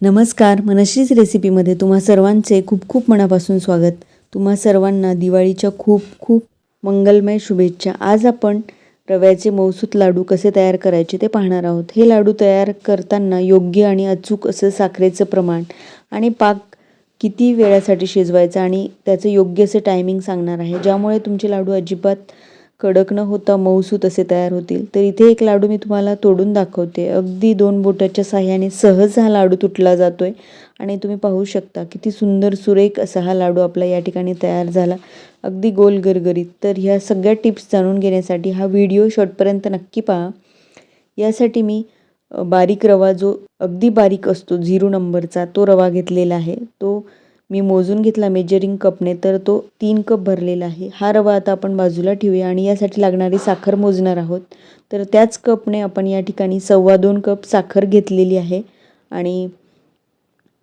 नमस्कार मनश्रीच रेसिपीमध्ये तुम्हा सर्वांचे खूप खूप मनापासून स्वागत. तुम्हा सर्वांना दिवाळीच्या खूप खूप मंगलमय शुभेच्छा. आज आपण रव्याचे मौसूत लाडू कसे तयार करायचे ते पाहणार आहोत. हे लाडू तयार करताना योग्य आणि अचूक असं साखरेचं प्रमाण आणि पाक किती वेळासाठी शिजवायचा आणि त्याचं योग्य असे टायमिंग सांगणार आहे ज्यामुळे तुमचे लाडू अजिबात कडक न होता मऊसूत असे तयार होतील. तर इथे एक लाडू मी तुम्हाला तोडून दाखवते. अगदी दोन बोटाच्या साह्याने सहज हा लाडू तुटला जातोय. आणि तुम्ही पाहू शकता किती सुंदर सुरेख असा हा लाडू आपला या ठिकाणी तयार झाला. अगदी गोल गरगरीत. तर ह्या सगळ्या टिप्स जाणून घेण्यासाठी हा व्हिडिओ शॉर्टपर्यंत नक्की पहा. यासाठी मी बारीक रवा जो अगदी बारीक असतो झिरो नंबरचा तो रवा घेतलेला आहे. तो मी मोजून घेतला मेजरिंग कपने तर तो तीन कप भरलेला आहे. हा रवा आता आपण बाजूला ठेवूया आणि यासाठी लागणारी साखर मोजणार आहोत. तर त्याच कपने आपण या ठिकाणी सव्वा दोन कप साखर घेतलेली आहे आणि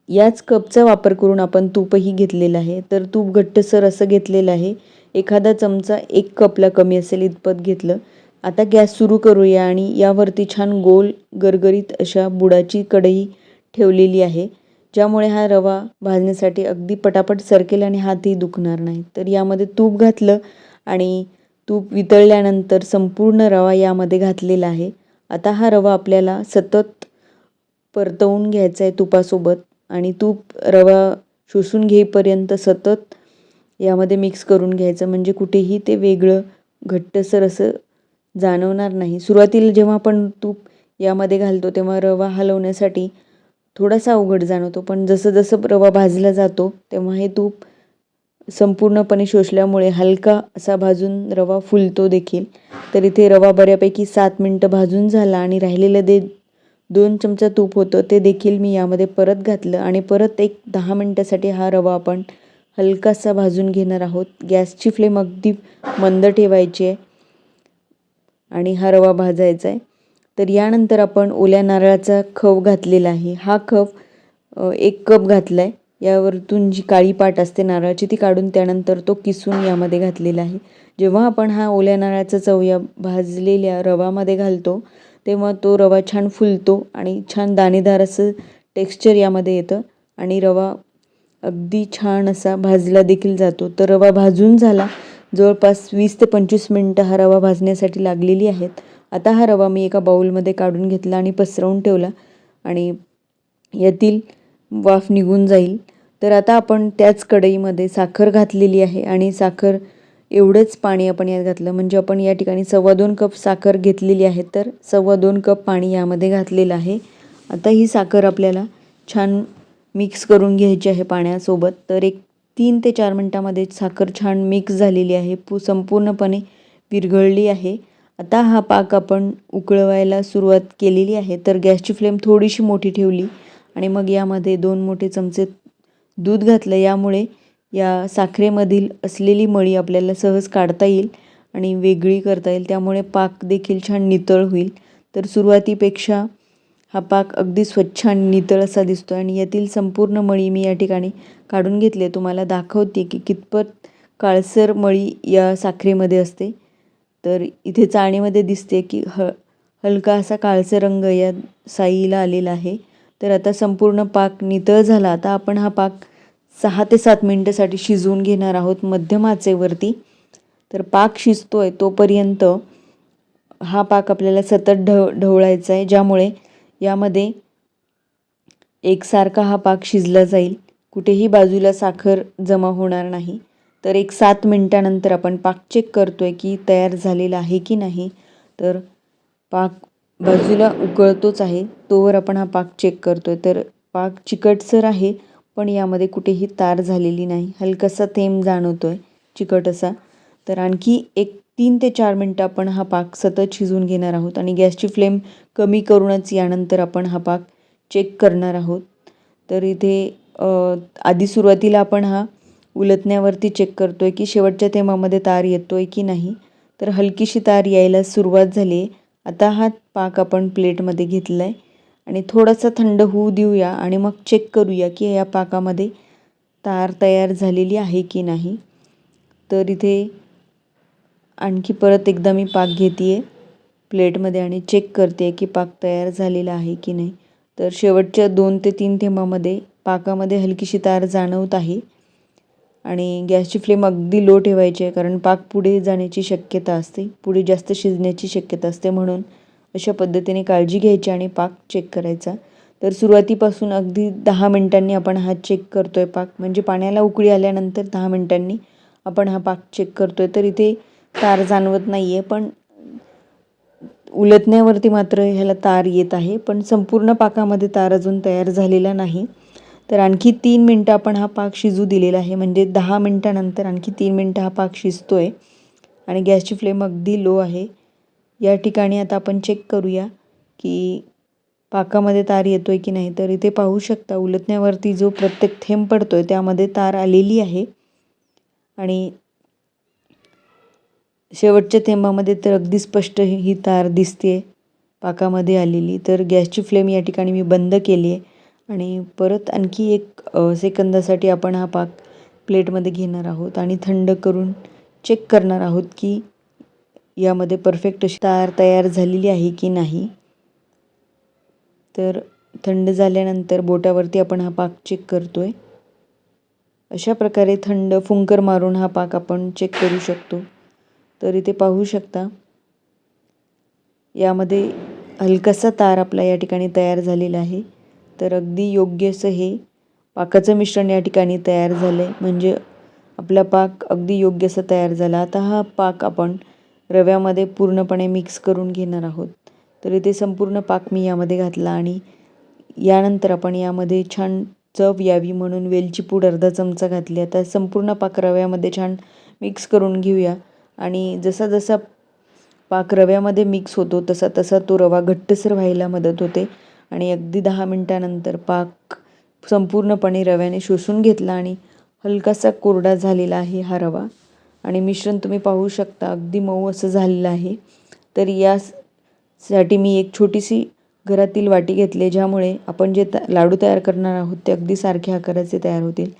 याच कपचा वापर करून आपण तूपही घेतलेलं आहे. तर तूप घट्टसर असं घेतलेलं आहे. एखादा चमचा एक कपला कमी असेल इतपत घेतलं. आता गॅस सुरू करूया आणि यावरती छान गोल गरगरीत अशा बुडाची कढई ठेवलेली आहे. ज्यामुळे हा रवा भाजण्यासाठी अगदी पटापट सरकेल आणि हातही दुखणार नाही. तर यामध्ये तूप घातलं आणि तूप वितळल्यानंतर संपूर्ण रवा यामध्ये घातलेला आहे. आता हा रवा आपल्याला सतत परतवून घ्यायचा आहे तुपासोबत आणि तूप रवा शोषून घेईपर्यंत सतत यामध्ये मिक्स करून घ्यायचं. म्हणजे कुठेही ते वेगळं घट्टसर असं जाणवणार नाही. सुरुवातीला जेव्हा आपण तूप यामध्ये घालतो तेव्हा रवा हलवण्यासाठी थोडासा अवघड जाणवतो. पण जसं जसं रवा भाजला जातो तेव्हा हे तूप संपूर्णपणे शोषल्यामुळे हलका असा भाजून रवा फुलतो देखील. तर इथे रवा बऱ्यापैकी सात मिनटं भाजून झाला आणि राहिलेलं दे दोन चमचा तूप होतं ते देखील मी यामध्ये परत घातलं आणि परत एक दहा मिनटासाठी हा रवा आपण हलकासा भाजून घेणार आहोत. गॅसची फ्लेम अगदी मंद ठेवायची आहे आणि हा रवा भाजायचा आहे. तर यानंतर आपण ओल्या नारळाचा खव घातलेला आहे. हा खव एक कप घातला आहे यावरतून जी काळी पाट असते नारळाची ती काढून त्यानंतर तो किसून यामध्ये घातलेला आहे. जेव्हा आपण हा ओल्या नारळाचा चव या भाजलेल्या रवामध्ये घालतो तेव्हा तो रवा छान फुलतो आणि छान दाणेदार असं टेक्स्चर यामध्ये येतं आणि रवा अगदी छान असा भाजला देखील जातो. तर रवा भाजून झाला. जवळपास वीस ते पंचवीस मिनटं हा रवा भाजण्यासाठी लागलेली आहेत. आता हा रवा मी एका बाऊलमध्ये काढून घेतला आणि पसरवून ठेवला आणि यातील वाफ निघून जाईल. तर आता आपण त्याच कढईमध्ये साखर घातलेली आहे आणि साखर एवढंच पाणी आपण यात घातलं. म्हणजे आपण या ठिकाणी सव्वा दोन कप साखर घेतलेली आहे तर सव्वा दोन कप पाणी यामध्ये घातलेलं आहे. आता ही साखर आपल्याला छान मिक्स करून घ्यायची आहे पाण्यासोबत. तर एक तीन ते चार मिनटामध्ये साखर छान मिक्स झालेली आहे. पू संपूर्णपणे विरघळली आहे. आता हा पाक आपण उकळवायला सुरुवात केलेली आहे. तर गॅसची फ्लेम थोडीशी मोठी ठेवली आणि मग यामध्ये दोन मोठे चमचे दूध घातलं. यामुळे या साखरेमधील असलेली मळी आपल्याला सहज काढता येईल आणि वेगळी करता येईल. त्यामुळे पाक देखील छान नितळ होईल. तर सुरुवातीपेक्षा हा पाक अगदी स्वच्छ आणि नितळ असा दिसतो आणि यातील संपूर्ण मळी मी या ठिकाणी काढून घेतली तुम्हाला दाखवते की कितपत काळसर मळी या साखरेमध्ये असते. तर इथे चाळणीमध्ये दिसते की ह हलका असा काळसर रंग या साईला आलेला आहे. तर आता संपूर्ण पाक नितळ झाला. आता आपण हा पाक सहा ते सात मिनटासाठी शिजवून घेणार आहोत मध्यम आचेवरती. तर पाक शिजतो आहे तोपर्यंत हा पाक आपल्याला सतत ढव ढवळायचा आहे ज्यामुळे यामध्ये एकसारखा हा पाक शिजला जाईल. कुठेही बाजूला साखर जमा होणार नाही. तर एक सात मिनटानंतर आपण पाक चेक करतो आहे की तयार झालेला आहे की नाही. तर पाक बाजूला उकळतोच आहे. तोवर आपण हा पाक चेक करतो आहे तर पाक चिकटसर आहे पण यामध्ये कुठेही तार झालेली नाही. हलकासा थेंब जाणवतो आहे चिकट असा तर आणखी एक तीन ते चार मिनटं आपण हा पाक सतत शिजवून घेणार आहोत आणि गॅसची फ्लेम कमी करूनच यानंतर आपण हा पाक चेक करणार आहोत. तर इथे आधी सुरुवातीला आपण हा उलटण्यावरती चेक करतो आहे की शेवटच्या थेंबामध्ये तार येतो आहे की नाही? तर हलकीशी तार यायला सुरुवात झाली. आहे आता हा पाक आपण प्लेटमध्ये घेतला आहे आणि थोडासा थंड होऊ देऊया आणि मग चेक करूया की या पाकामध्ये तार तयार झालेली आहे की नाही. तर इथे आणखी परत एकदा मी पाक घेते आहे प्लेटमध्ये आणि चेक करते आहे की पाक तयार झालेला आहे की नाही. तर शेवटच्या दोन ते तीन थेंबामध्ये पाकामध्ये हलकीशी तार जाणवत आहे. आणि गॅसची फ्लेम अगदी लो ठेवायची आहे कारण पाक पुढे जाण्याची शक्यता असते पुढे जास्त शिजण्याची शक्यता असते म्हणून अशा पद्धतीने काळजी घ्यायची आणि पाक चेक करायचा. तर सुरुवातीपासून अगदी दहा मिनटांनी आपण हा चेक करतो आहे पाक म्हणजे पाण्याला उकळी आल्यानंतर दहा मिनटांनी आपण हा पाक चेक करतो आहे तर इथे तार जाणवत नाही आहे पण उलटण्यावरती मात्र ह्याला तार येत आहे पण संपूर्ण पाकामध्ये तार अजून तयार झालेला नाही. तर आणखी तीन मिनटं आपण हा पाक शिजू दिलेला आहे. म्हणजे दहा मिनटानंतर आणखी तीन मिनटं हा पाक शिजतो आहे आणि गॅसची फ्लेम अगदी लो आहे. या ठिकाणी आता आपण चेक करूया की पाकामध्ये तार येतो आहे की नाही. तर इथे पाहू शकता उलटण्यावरती जो प्रत्येक थेंब पडतो आहे त्यामध्ये तार आलेली आहे. आणि शेवटच्या थेंबामध्ये तर अगदी स्पष्ट ही तार दिसते पाकामध्ये आलेली. तर गॅसची फ्लेम या ठिकाणी मी बंद केली आहे आणि परत आणखी एक सेकंदासाठी आपण हा पाक प्लेटमध्ये घेणार आहोत आणि थंड करून चेक करणार आहोत की यामध्ये परफेक्ट अशी तार तयार झालेली आहे की नाही. तर थंड झाल्यानंतर बोटावरती आपण हा पाक चेक करतो आहे अशा प्रकारे थंड फुंकर मारून हा पाक आपण चेक करू शकतो. तर इथे पाहू शकता यामध्ये हलकासा तार आपला या ठिकाणी तयार झालेला आहे. तर अगदी योग्य असं हे पाकाचं मिश्रण या ठिकाणी तयार झालं आहे म्हणजे आपला पाक अगदी योग्यसं तयार झाला. आता हा पाक आपण रव्यामध्ये पूर्णपणे मिक्स करून घेणार आहोत. तर इथे संपूर्ण पाक मी यामध्ये घातला आणि यानंतर आपण यामध्ये छान चव यावी म्हणून वेलची पूड अर्धा चमचा घातली. आता संपूर्ण पाक रव्यामध्ये छान मिक्स करून घेऊया. आणि जसा जसा पाक रव्यामध्ये मिक्स होतो तसा तसा तो रवा घट्टसर व्हायला मदत होते. आणि अगदी दहा मिनटानंतर पाक संपूर्णपणे रव्याने शोषून घेतला आणि हलकासा कोरडा झालेला आहे हा रवा. आणि मिश्रण तुम्ही पाहू शकता अगदी मऊ असं झालेलं आहे. तर यासाठी मी एक छोटीशी घरातील वाटी घेतली ज्यामुळे आपण जे लाडू तयार करणार आहोत ते अगदी सारख्या आकाराचे तयार होतील.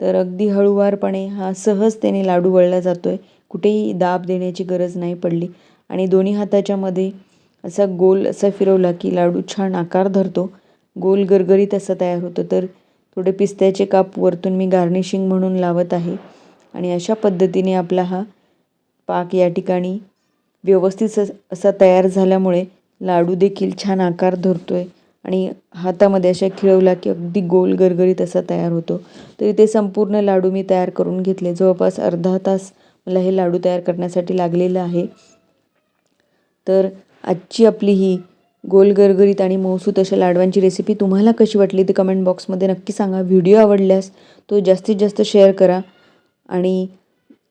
तर अगदी हळूवारपणे हा सहजतेने लाडू वळला जातो आहे कुठेही दाब देण्याची गरज नाही पडली. आणि दोन्ही हाताच्यामध्ये असा गोल असा फिरवला की लाडू छान आकार धरतो. गोल गरगरीत असा तयार होतो. तर थोडे पिस्त्याचे काप वरतून मी गार्निशिंग म्हणून लावत आहे. आणि अशा पद्धतीने आपला हा पाक या ठिकाणी व्यवस्थित असा तयार झाल्यामुळे लाडू देखील छान आकार धरतो आहे आणि हातामध्ये अशा खिळवला की अगदी गोल गरगरीत असा तयार होतो. तरी ते संपूर्ण लाडू मी तयार करून घेतले. जवळपास अर्धा तास मला हे लाडू तयार करण्यासाठी लागलेलं आहे. तर आजची आपली ही गोल गरगरीत आणि मौसूत अशा लाडवांची रेसिपी तुम्हाला कशी वाटली ते कमेंट बॉक्समध्ये नक्की सांगा. व्हिडिओ आवडल्यास तो जास्तीत जास्त शेअर करा. आणि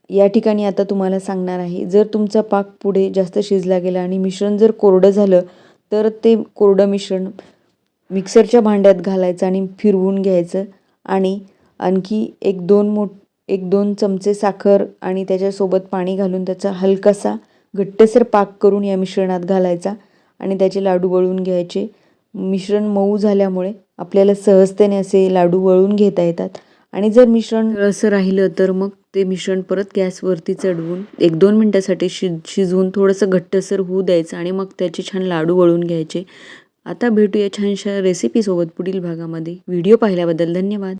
या ठिकाणी आता तुम्हाला सांगणार आहे जर तुमचा पाक पुढे जास्त शिजला गेला आणि मिश्रण जर कोरडं झालं तर ते कोरडं मिश्रण मिक्सरच्या भांड्यात घालायचं आणि फिरवून घ्यायचं. आणि आणखी एक दोन मोठ एक दोन चमचे साखर आणि त्याच्यासोबत पाणी घालून त्याचा हलकासा घट्टसर पाक करून या मिश्रणात घालायचा आणि त्याचे लाडू वळून घ्यायचे. मिश्रण मऊ झाल्यामुळे आपल्याला सहजतेने असे लाडू वळून घेता येतात. आणि जर मिश्रण असं राहिलं तर मग ते मिश्रण परत गॅसवरती चढवून एक दोन मिनटासाठी शिज शिजवून थोडंसं घट्टसर होऊ द्यायचं आणि मग त्याचे छान लाडू वळून घ्यायचे. आता भेटूया छानशा रेसिपीसोबत पुढील भागामध्ये. व्हिडिओ पाहिल्याबद्दल धन्यवाद.